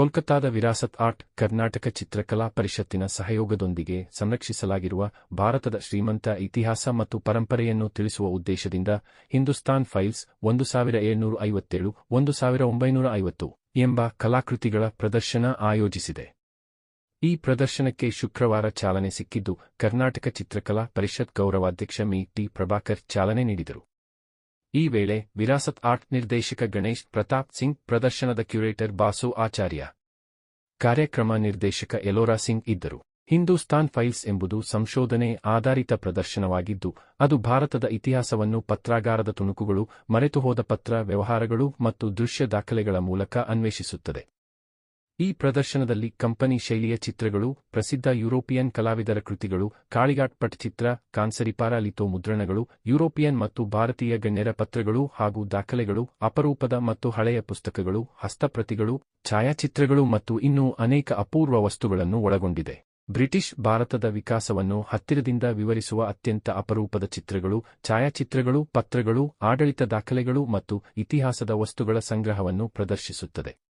ಕೋಲ್ಕತ್ತಾದ Virasat art, Karnataka ಚಿತ್ರಕಲಾ ಪರಿಷತ್ತಿನ ಸಹಯೋಗದೊಂದಿಗೆ ಸಂರಕ್ಷಿಸಲಾಗಿರುವ ಭಾರತದ ಶ್ರೀಮಂತ ಇತಿಹಾಸ ಮತ್ತು ಪರಂಪರೆಯನ್ನು ತಿಳಿಸುವ ಉದ್ದೇಶದಿಂದ ಹಿಂದೂಸ್ತಾನ್ ಫೈಲ್ಸ್ ಒಂದು ಸಾವಿರ ಏಳ್ನೂರ ಐವತ್ತೇಳು, ಒಂದು ಸಾವಿರ ಒಂಬೈನೂರ ಐವತ್ತು ಎಂಬ ಕಲಾಕೃತಿಗಳ ಪ್ರದರ್ಶನ ಆಯೋಜಿಸಿದೆ. ಈ ಪ್ರದರ್ಶನಕ್ಕೆ ಶುಕ್ರವಾರ ಚಾಲನೆ ಸಿಕ್ಕಿದ್ದು ಕರ್ನಾಟಕ ಚಿತ್ರಕಲಾ ಪರಿಷತ್ ಗೌರವಾಧ್ಯಕ್ಷ ಮಿ ಟಿ ಪ್ರಭಾಕರ್ ಚಾಲನೆ ನೀಡಿದರು. ಈ ವೇಳೆ ವಿರಾಸತ್ ಆರ್ಟ್ ನಿರ್ದೇಶಕ ಗಣೇಶ್ ಪ್ರತಾಪ್ ಸಿಂಗ್, ಪ್ರದರ್ಶನದ ಕ್ಯೂರೇಟರ್ ಬಾಸು ಆಚಾರ್ಯ. ಕಾರ್ಯಕ್ರಮ ನಿರ್ದೇಶಕ ಎಲೋರಾ ಸಿಂಗ್ ಇದ್ದರು. ಹಿಂದೂಸ್ತಾನ್ ಫೈಲ್ಸ್ ಎಂಬುದು ಸಂಶೋಧನೆ ಆಧಾರಿತ ಪ್ರದರ್ಶನವಾಗಿದ್ದು, ಅದು ಭಾರತದ ಇತಿಹಾಸವನ್ನು ಪತ್ರಾಗಾರದ ತುಣುಕುಗಳು, ಮರೆತುಹೋದ ಪತ್ರ ವ್ಯವಹಾರಗಳು ಮತ್ತು ದೃಶ್ಯ ದಾಖಲೆಗಳ ಮೂಲಕ ಅನ್ವೇಷಿಸುತ್ತದೆ. ಈ ಪ್ರದರ್ಶನದಲ್ಲಿ ಕಂಪನಿ ಶೈಲಿಯ ಚಿತ್ರಗಳು, ಪ್ರಸಿದ್ಧ ಯುರೋಪಿಯನ್ ಕಲಾವಿದರ ಕೃತಿಗಳು ಕಾಳಿಘಾಟ್ ಪಟ್ಚಿತ್ರ ಕಾನ್ಸರಿಪಾರ ಲಿಥೋ ಮುದ್ರಣಗಳು, ಯುರೋಪಿಯನ್ ಮತ್ತು ಭಾರತೀಯ ಗಣ್ಯರ ಪತ್ರಗಳು ಹಾಗೂ ದಾಖಲೆಗಳು, ಅಪರೂಪದ ಮತ್ತು ಹಳೆಯ ಪುಸ್ತಕಗಳು, ಹಸ್ತಪ್ರತಿಗಳು, ಛಾಯಾಚಿತ್ರಗಳು ಮತ್ತು ಇನ್ನೂ ಅನೇಕ ಅಪೂರ್ವ ವಸ್ತುಗಳನ್ನು ಒಳಗೊಂಡಿದೆ. ಬ್ರಿಟಿಷ್ ಭಾರತದ ವಿಕಾಸವನ್ನು ಹತ್ತಿರದಿಂದ ವಿವರಿಸುವ ಅತ್ಯಂತ ಅಪರೂಪದ ಚಿತ್ರಗಳು, ಛಾಯಾಚಿತ್ರಗಳು, ಪತ್ರಗಳು, ಆಡಳಿತ ದಾಖಲೆಗಳು ಮತ್ತು ಇತಿಹಾಸದ ವಸ್ತುಗಳ ಸಂಗ್ರಹವನ್ನು ಪ್ರದರ್ಶಿಸುತ್ತದೆ.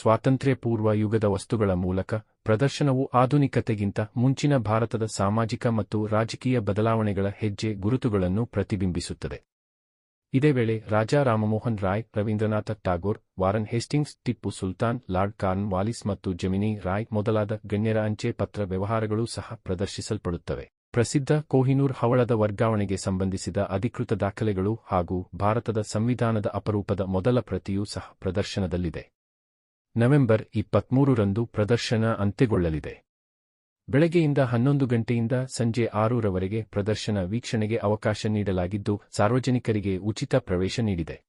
ಸ್ವಾತಂತ್ರ್ಯ ಪೂರ್ವ ಯುಗದ ವಸ್ತುಗಳ ಮೂಲಕ ಪ್ರದರ್ಶನವು ಆಧುನಿಕತೆಗಿಂತ ಮುಂಚಿನ ಭಾರತದ ಸಾಮಾಜಿಕ ಮತ್ತು ರಾಜಕೀಯ ಬದಲಾವಣೆಗಳ ಹೆಜ್ಜೆ ಗುರುತುಗಳನ್ನು ಪ್ರತಿಬಿಂಬಿಸುತ್ತದೆ. ಇದೇ ವೇಳೆ Raja Rammohan Roy, Rabindranath Tagore Warren Hastings, Tipu Sultan, lord Cornwallis ಮತ್ತು ಜಮಿನಿ ರಾಯ್ ಮೊದಲಾದ ಗಣ್ಯರ ಅಂಚೆ ಪತ್ರ ವ್ಯವಹಾರಗಳು ಸಹ ಪ್ರದರ್ಶಿಸಲ್ಪಡುತ್ತವೆ. ಪ್ರಸಿದ್ಧ ಕೋಹಿನೂರ್ ಹವಳದ ವರ್ಗಾವಣೆಗೆ ಸಂಬಂಧಿಸಿದ ಅಧಿಕೃತ ದಾಖಲೆಗಳು ಹಾಗೂ ಭಾರತದ ಸಂವಿಧಾನದ ಅಪರೂಪದ ಮೊದಲ ಪ್ರತಿಯೂ ಸಹ ಪ್ರದರ್ಶನದಲ್ಲಿದೆ. ನವೆಂಬರ್ ಇಪ್ಪತ್ಮೂರರಂದು ಪ್ರದರ್ಶನ ಅಂತ್ಯಗೊಳ್ಳಲಿದೆ. ಬೆಳಗ್ಗೆಯಿಂದ ಹನ್ನೊಂದು ಗಂಟೆಯಿಂದ ಸಂಜೆ ಆರೂರವರೆಗೆ ಪ್ರದರ್ಶನ ವೀಕ್ಷಣೆಗೆ ಅವಕಾಶ ನೀಡಲಾಗಿದ್ದು, ಸಾರ್ವಜನಿಕರಿಗೆ ಉಚಿತ ಪ್ರವೇಶ ನೀಡಿದೆ.